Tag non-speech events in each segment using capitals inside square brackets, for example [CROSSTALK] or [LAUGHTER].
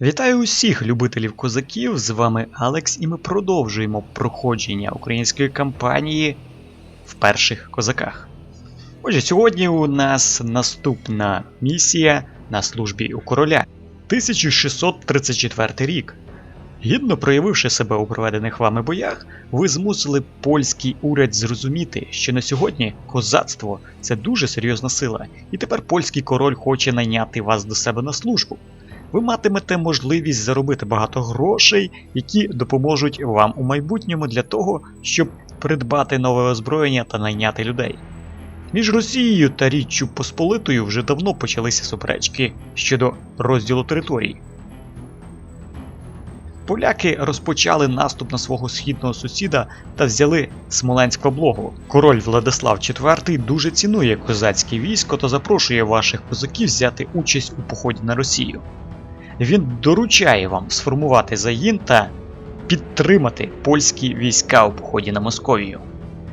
Вітаю усіх любителів козаків. З вами Алекс, і ми продовжуємо проходження української кампанії в перших козаках. Отже, сьогодні у нас наступна місія на службі у короля 1634 рік. Гідно проявивши себе у проведених вами боях, ви змусили польський уряд зрозуміти, що на сьогодні козацтво це дуже серйозна сила, і тепер польський король хоче найняти вас до себе на службу ви матимете можливість заробити багато грошей, які допоможуть вам у майбутньому для того, щоб придбати нове озброєння та найняти людей. Між Росією та Річчю Посполитою вже давно почалися суперечки щодо розділу територій. Поляки розпочали наступ на свого східного сусіда та взяли Смоленськ облогу. Король Владислав IV дуже цінує козацьке військо та запрошує ваших козаків взяти участь у поході на Росію. Він доручає вам сформувати загін та підтримати польські війська у поході на Московію.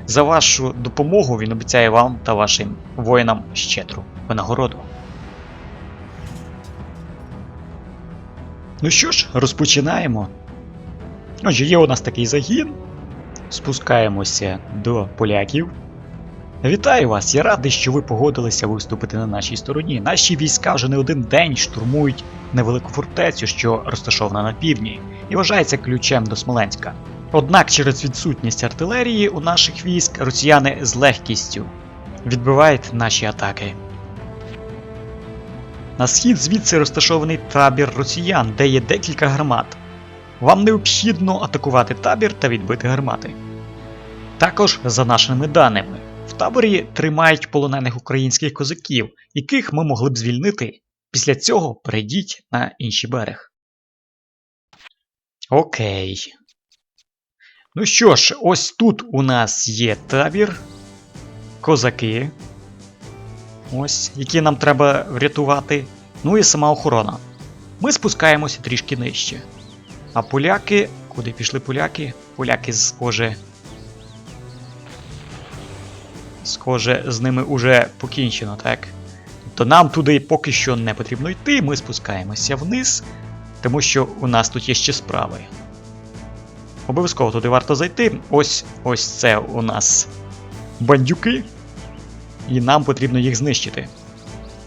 За вашу допомогу він обіцяє вам та вашим воїнам щедру винагороду. Ну що ж, розпочинаємо. Отже, є у нас такий загін. Спускаємося до поляків. Вітаю вас! Я радий, що ви погодилися виступити на нашій стороні. Наші війська вже не один день штурмують невелику фортецю, що розташована на півдні, і вважається ключем до Смоленська. Однак через відсутність артилерії у наших військ росіяни з легкістю відбивають наші атаки. На схід звідси розташований табір росіян, де є декілька гармат. Вам необхідно атакувати табір та відбити гармати. Також, за нашими даними, в таборі тримають полонених українських козаків, яких ми могли б звільнити. Після цього перейдіть на інший берег. Окей. Ну що ж, ось тут у нас є табір. Козаки. Ось, які нам треба врятувати. Ну і сама охорона. Ми спускаємося трішки нижче. А поляки. Куди пішли поляки? Поляки, схоже. Схоже, з ними уже покінчено, так? То нам туди поки що не потрібно йти, ми спускаємося вниз, тому що у нас тут є ще справи. Обов'язково туди варто зайти. Ось ось це у нас бандюки, і нам потрібно їх знищити.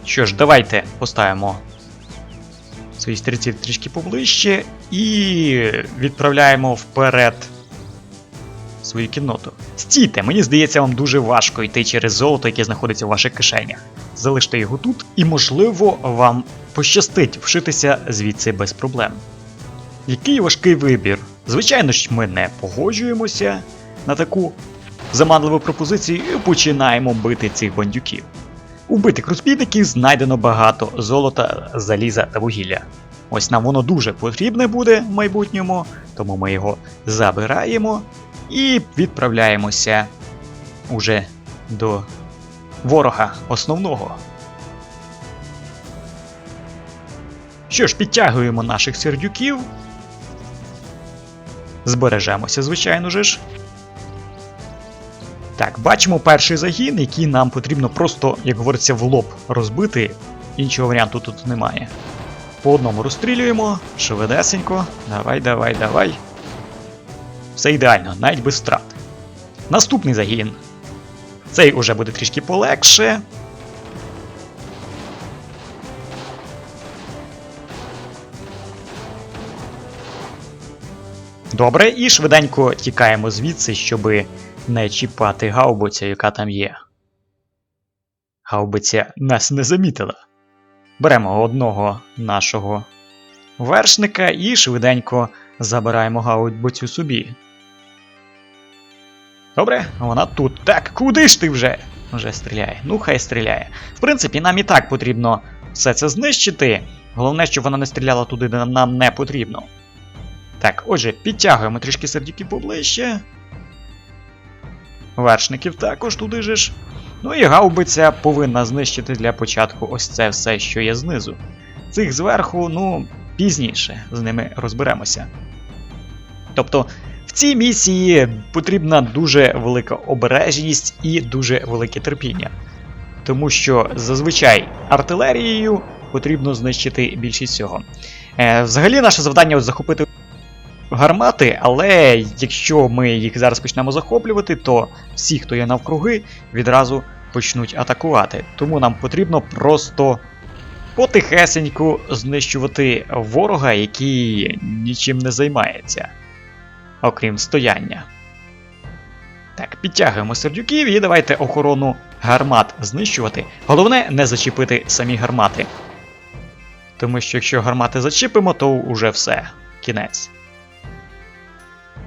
Що ж, давайте поставимо свої стрільців трішки поближче і відправляємо вперед свою кінноту. Стійте, мені здається, вам дуже важко йти через золото, яке знаходиться в ваших кишенях. Залиште його тут, і, можливо, вам пощастить вшитися звідси без проблем. Який важкий вибір? Звичайно ж, ми не погоджуємося на таку заманливу пропозицію і починаємо бити цих бандюків. У битих розбійників знайдено багато золота, заліза та вугілля. Ось нам воно дуже потрібне буде в майбутньому, тому ми його забираємо і відправляємося уже до ворога основного. Що ж, підтягуємо наших сердюків. Збережемося, звичайно ж. Так, бачимо перший загін, який нам потрібно просто, як говориться, в лоб розбити. Іншого варіанту тут немає. По одному розстрілюємо, швидесенько. Давай, давай, давай. Все ідеально, навіть без страт. Наступний загін. Цей уже буде трішки полегше. Добре, і швиденько тікаємо звідси, щоб не чіпати гаубиця, яка там є. Гаубиця нас не замітила. Беремо одного нашого вершника і швиденько забираємо гаубицю собі. Добре, вона тут. Так, куди ж ти вже? Вже стріляє. Ну, хай стріляє. В принципі, нам і так потрібно все це знищити. Головне, щоб вона не стріляла туди, де нам не потрібно. Так, отже, підтягуємо трішки сердюків поближче. Вершників також туди же ж. Ну і гаубиця повинна знищити для початку ось це все, що є знизу. Цих зверху, ну, пізніше з ними розберемося. Тобто, цій місії потрібна дуже велика обережність і дуже велике терпіння. Тому що зазвичай артилерією потрібно знищити більшість цього. Е, взагалі, наше завдання захопити гармати, але якщо ми їх зараз почнемо захоплювати, то всі, хто є навкруги, відразу почнуть атакувати. Тому нам потрібно просто потихесеньку знищувати ворога, який нічим не займається, окрім стояння. Так, підтягуємо сердюків і давайте охорону гармат знищувати. Головне не зачепити самі гармати. Тому що якщо гармати зачепимо, то уже все. Кінець.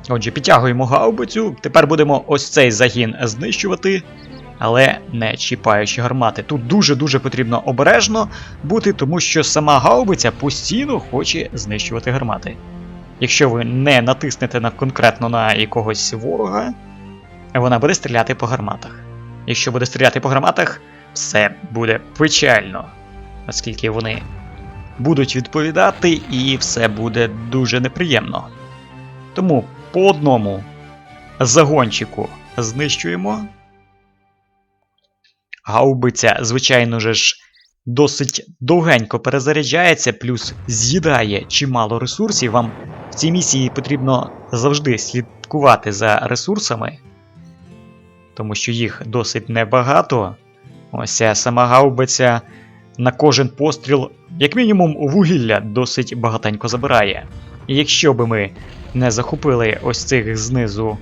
Отже, підтягуємо гаубицю. Тепер будемо ось цей загін знищувати, але не чіпаючи гармати. Тут дуже-дуже потрібно обережно бути, тому що сама гаубиця постійно хоче знищувати гармати. Якщо ви не натиснете на конкретно на якогось ворога, вона буде стріляти по гарматах. Якщо буде стріляти по гарматах, все буде печально, оскільки вони будуть відповідати, і все буде дуже неприємно. Тому по одному загончику знищуємо. Гаубиця, звичайно же ж, досить довгенько перезаряджається, плюс з'їдає чимало ресурсів. Вам в цій місії потрібно завжди слідкувати за ресурсами, тому що їх досить небагато. Ось сама гаубиця на кожен постріл, як мінімум, вугілля досить багатенько забирає. І якщо би ми не захопили ось цих знизу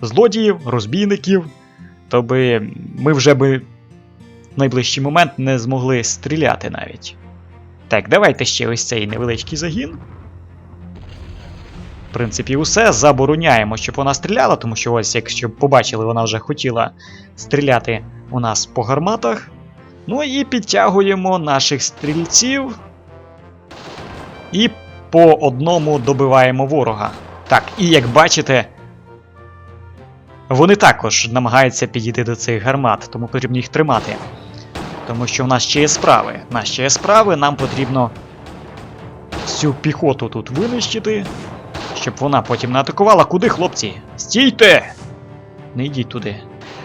злодіїв, розбійників, то би ми вже би найближчий момент не змогли стріляти навіть. Так, давайте ще ось цей невеличкий загін. В принципі, усе забороняємо, щоб вона стріляла, тому що ось, якщо побачили, вона вже хотіла стріляти у нас по гарматах. Ну і підтягуємо наших стрільців. І по одному добиваємо ворога. Так, і як бачите, вони також намагаються підійти до цих гармат, тому потрібно їх тримати. Тому що в нас ще є справи. В нас ще є справи, нам потрібно всю піхоту тут винищити, щоб вона потім не атакувала. Куди, хлопці? Стійте! Не йдіть туди.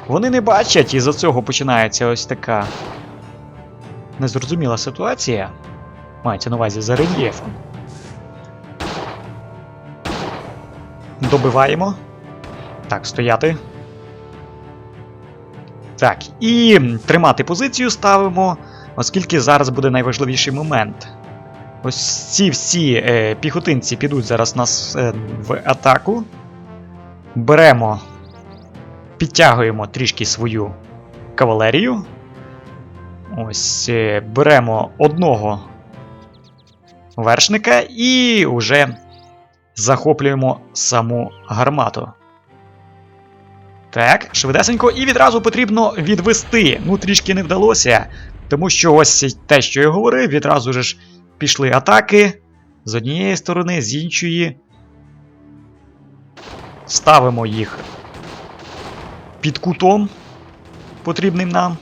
Вони не бачать, і за цього починається ось така незрозуміла ситуація. Мається на увазі за рельєфом. Добиваємо. Так, стояти. Так, і тримати позицію ставимо, оскільки зараз буде найважливіший момент. Ось ці всі е, піхотинці підуть зараз нас е, в атаку. Беремо, підтягуємо трішки свою кавалерію. Ось е, беремо одного вершника і вже захоплюємо саму гармату. Так, швидесенько, і відразу потрібно відвести. Ну, трішки не вдалося, тому що ось те, що я говорив, відразу ж пішли атаки з однієї сторони, з іншої. Ставимо їх під кутом, потрібним нам.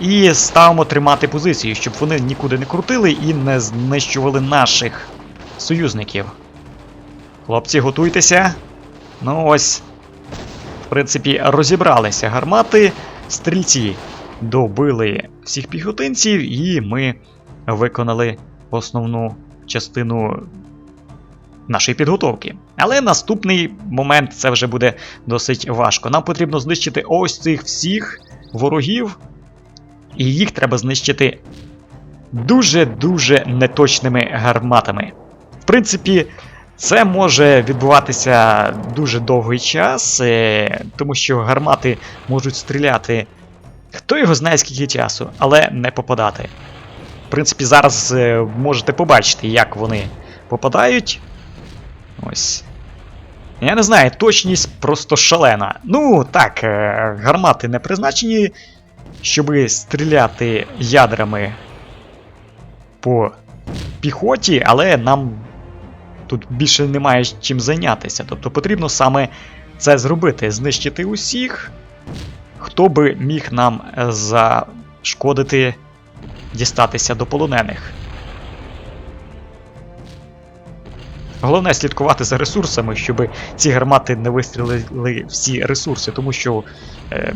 І ставимо тримати позицію, щоб вони нікуди не крутили і не знищували наших союзників. Хлопці, готуйтеся. Ну ось. В принципі, розібралися гармати, стрільці добили всіх піхотинців, і ми виконали основну частину нашої підготовки. Але наступний момент це вже буде досить важко. Нам потрібно знищити ось цих всіх ворогів, і їх треба знищити дуже-дуже неточними гарматами. В принципі, це може відбуватися дуже довгий час, е, тому що гармати можуть стріляти. Хто його знає скільки часу, але не попадати. В принципі, зараз е, можете побачити, як вони попадають. Ось. Я не знаю, точність просто шалена. Ну, так, е, гармати не призначені, щоб стріляти ядрами по піхоті, але нам тут більше немає чим зайнятися. Тобто потрібно саме це зробити: знищити усіх, хто би міг нам е, зашкодити дістатися до полонених. Головне слідкувати за ресурсами, щоб ці гармати не вистрілили всі ресурси, тому що е,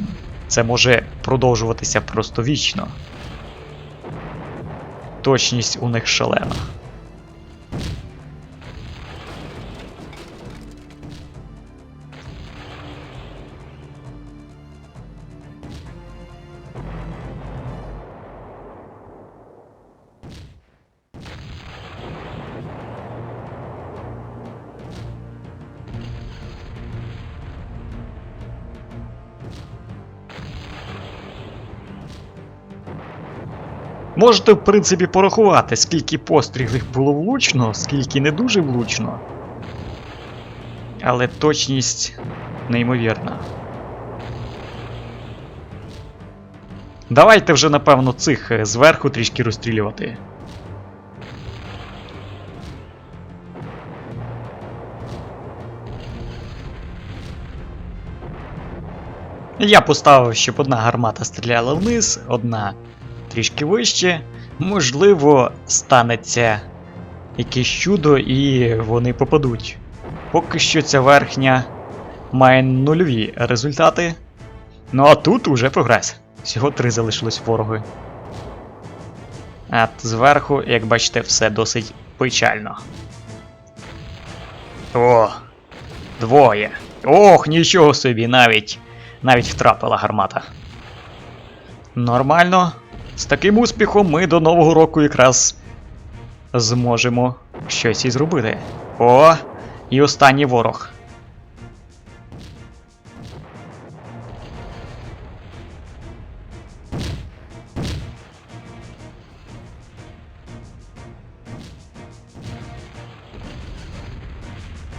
це може продовжуватися просто вічно. точність у них шалена. Можете, в принципі, порахувати, скільки пострілів було влучно, скільки не дуже влучно. Але точність неймовірна. Давайте вже, напевно, цих е, зверху трішки розстрілювати. Я поставив, щоб одна гармата стріляла вниз, одна трішки вище. Можливо, станеться якесь чудо і вони попадуть. Поки що ця верхня має нульові результати. Ну а тут уже прогрес. Всього три залишилось вороги. А зверху, як бачите, все досить печально. О! Двоє. Ох, нічого собі, навіть навіть втрапила гармата. Нормально. З таким успіхом ми до Нового року якраз зможемо щось і зробити. О! І останній ворог.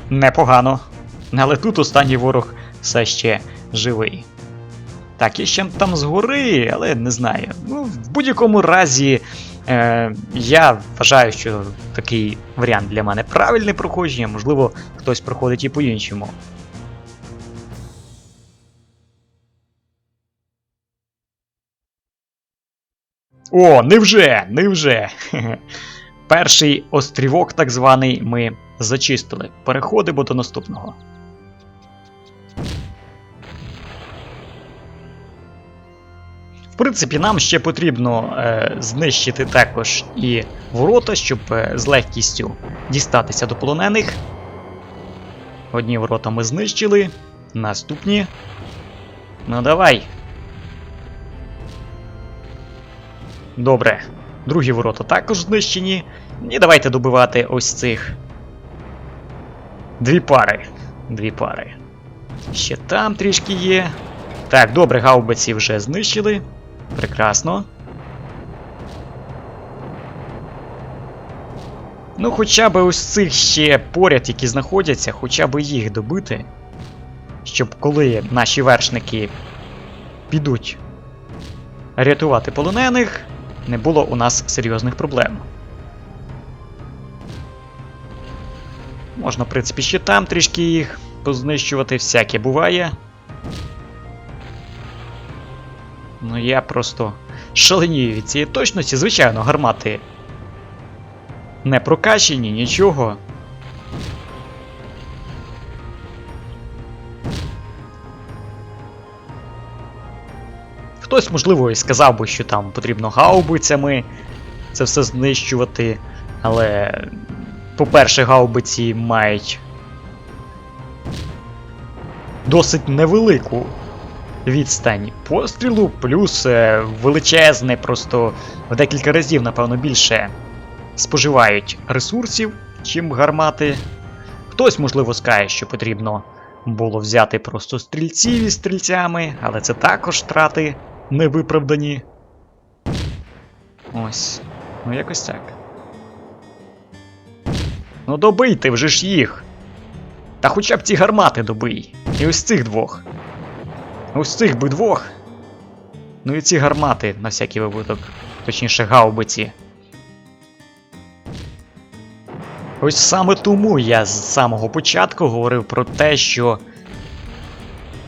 Непогано. Але тут останній ворог все ще живий. Так, є ще там згори, але не знаю. Ну, в будь-якому разі, е, я вважаю, що такий варіант для мене правильне проходження, можливо, хтось проходить і по-іншому. О, невже! Невже! [LAUGHS] Перший острівок, так званий, ми зачистили. Переходимо до наступного. Принципі, нам ще потрібно е, знищити також і ворота, щоб е, з легкістю дістатися до полонених. Одні ворота ми знищили. Наступні. Ну давай. Добре. Другі ворота також знищені. І давайте добивати ось цих. Дві пари. Дві пари. Ще там трішки є. Так, добре, гаубиці вже знищили. Прекрасно. Ну, хоча б ось цих ще поряд, які знаходяться, хоча б їх добити. Щоб коли наші вершники підуть рятувати полонених, не було у нас серйозних проблем. Можна, в принципі, ще там трішки їх познищувати, всяке буває. Ну я просто шаленію від цієї точності. Звичайно, гармати не прокачені, нічого. Хтось, можливо, і сказав би, що там потрібно гаубицями це все знищувати. Але, по-перше, гаубиці мають досить невелику відстань пострілу, плюс е, величезне, просто в декілька разів, напевно, більше споживають ресурсів, чим гармати. Хтось, можливо, скаже, що потрібно було взяти просто стрільців із стрільцями, але це також втрати невиправдані. Ось. Ну, якось так. Ну добийте вже ж їх. Та хоча б ці гармати добий. І ось цих двох. Ось цих би двох. Ну і ці гармати на всякий випадок. Точніше, гаубиці. Ось саме тому я з самого початку говорив про те, що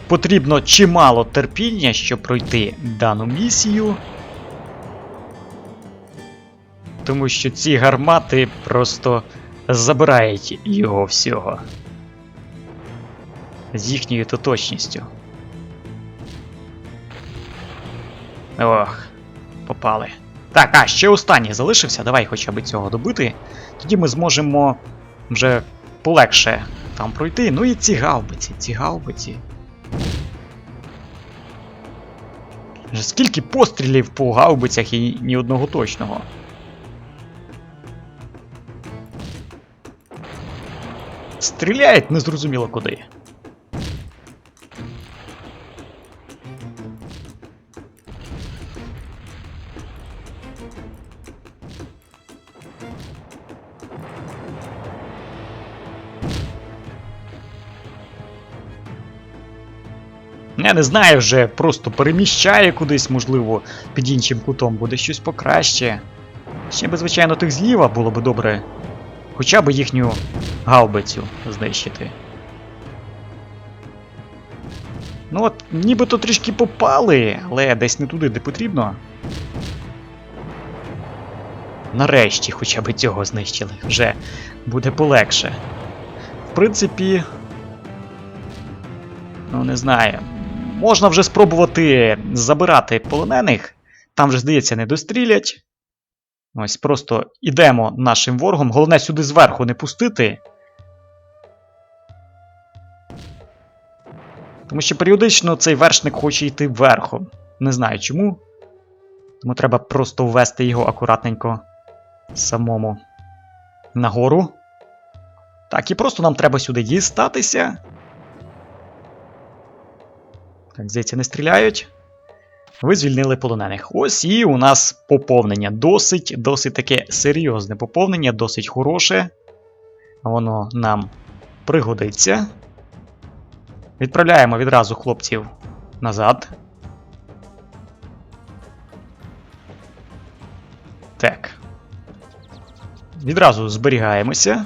потрібно чимало терпіння, щоб пройти дану місію. Тому що ці гармати просто забирають його всього. З їхньою то точністю. Ох, попали. Так, а, ще останній залишився. Давай хоча б цього добити. Тоді ми зможемо вже полегше там пройти. Ну і ці гаубиці, ці гаубиці. Скільки пострілів по гаубицях і ні одного точного. Стріляють незрозуміло куди. Я не знаю, вже просто переміщає кудись, можливо, під іншим кутом буде щось покраще. Ще би, звичайно, тих зліва було би добре. Хоча б їхню гаубицю знищити. Ну от, нібито трішки попали, але десь не туди, де потрібно. Нарешті хоча б цього знищили. Вже буде полегше. В принципі. Ну, не знаю. Можна вже спробувати забирати полонених. Там вже, здається, не дострілять. Ось просто ідемо нашим ворогом. Головне сюди зверху не пустити. Тому що періодично цей вершник хоче йти верхом. Не знаю чому. Тому треба просто ввести його акуратненько самому нагору. Так, і просто нам треба сюди дістатися. Так, здається, не стріляють. Ви звільнили полонених. Ось і у нас поповнення. Досить, досить таке серйозне поповнення, досить хороше. Воно нам пригодиться. Відправляємо відразу хлопців назад. Так. Відразу зберігаємося.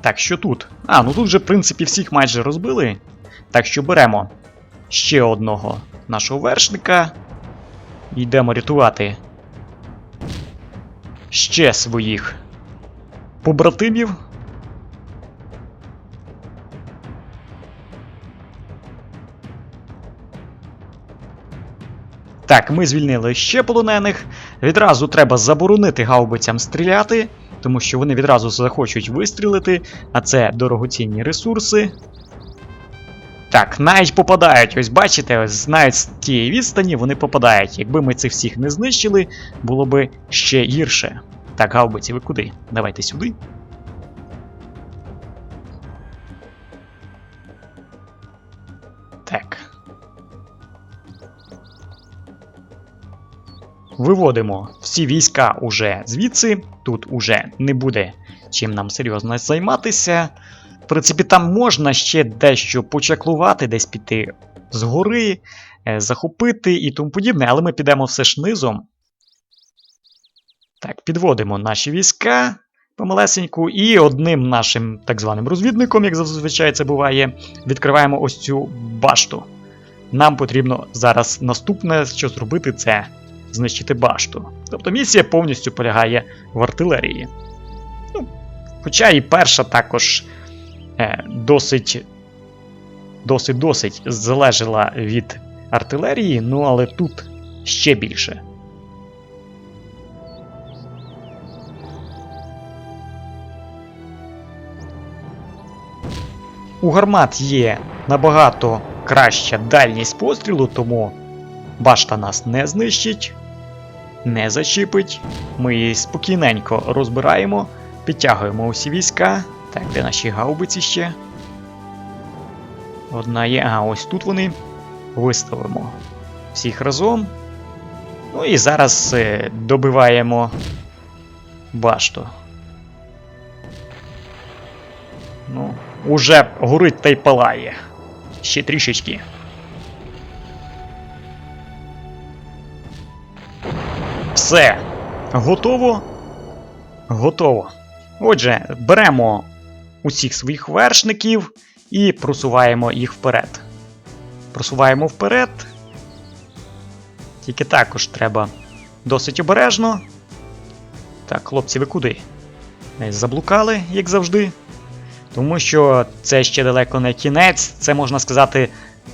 Так, що тут? А, ну тут вже, в принципі, всіх майже розбили. Так що беремо ще одного нашого вершника. Йдемо рятувати ще своїх побратимів. Так, ми звільнили ще полонених. Відразу треба заборонити гаубицям стріляти, тому що вони відразу захочуть вистрілити, а це дорогоцінні ресурси. Так, навіть попадають. Ось бачите, ось навіть з тієї відстані вони попадають. Якби ми цих всіх не знищили, було би ще гірше. Так, гаубиці, ви куди? Давайте сюди. Так. Виводимо всі війська уже звідси. Тут уже не буде чим нам серйозно займатися. В принципі, там можна ще дещо почаклувати, десь піти згори, е, захопити і тому подібне, але ми підемо все ж низом. Так, підводимо наші війська помалесеньку, і одним нашим так званим розвідником, як зазвичай це буває, відкриваємо ось цю башту. Нам потрібно зараз наступне, що зробити, це знищити башту. Тобто місія повністю полягає в артилерії. Ну, Хоча і перша також досить досить досить залежала від артилерії, ну але тут ще більше. У гармат є набагато краща дальність пострілу, тому башта нас не знищить, не зачіпить. Ми її спокійненько розбираємо, підтягуємо усі війська. Так, де наші гаубиці ще? Одна є. А, ось тут вони. Виставимо всіх разом. Ну і зараз е, добиваємо башту. Ну, уже горить та й палає. Ще трішечки. Все. Готово? Готово. Отже, беремо усіх своїх вершників і просуваємо їх вперед. Просуваємо вперед. Тільки також треба досить обережно. Так, хлопці, ви куди? Заблукали, як завжди. Тому що це ще далеко не кінець, це можна сказати,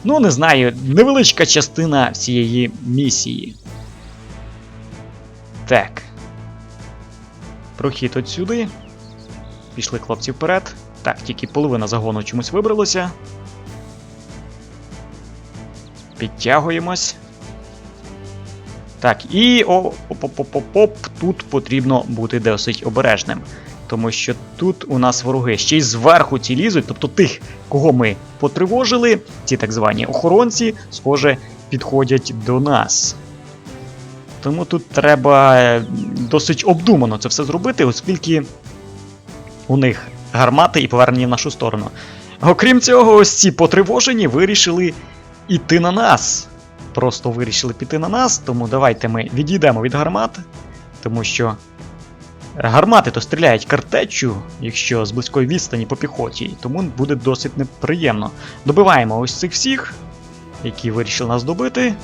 ну не знаю, невеличка частина всієї місії. Так. Прохід от сюди. Пішли хлопці вперед. Так, тільки половина загону чомусь вибралося. Підтягуємось. Так, і о, оп-оп-оп-оп, тут потрібно бути досить обережним. Тому що тут у нас вороги ще й зверху ці лізуть, тобто тих, кого ми потривожили, ці так звані охоронці, схоже, підходять до нас. Тому тут треба е, досить обдумано це все зробити, оскільки у них гармати і повернені в нашу сторону. Окрім цього, ось ці потривожені вирішили іти на нас. Просто вирішили піти на нас, тому давайте ми відійдемо від гармат, тому що гармати то стріляють картечю, якщо з близької відстані по піхоті, тому буде досить неприємно. Добиваємо ось цих всіх, які вирішили нас добити.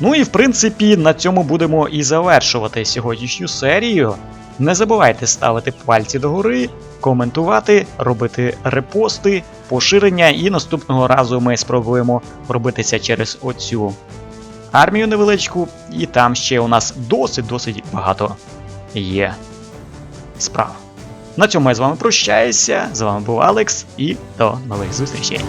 Ну і в принципі на цьому будемо і завершувати сьогоднішню серію. Не забувайте ставити пальці догори, коментувати, робити репости, поширення, і наступного разу ми спробуємо робитися через оцю армію невеличку, і там ще у нас досить-досить багато є справ. На цьому я з вами прощаюся. З вами був Алекс і до нових зустрічей.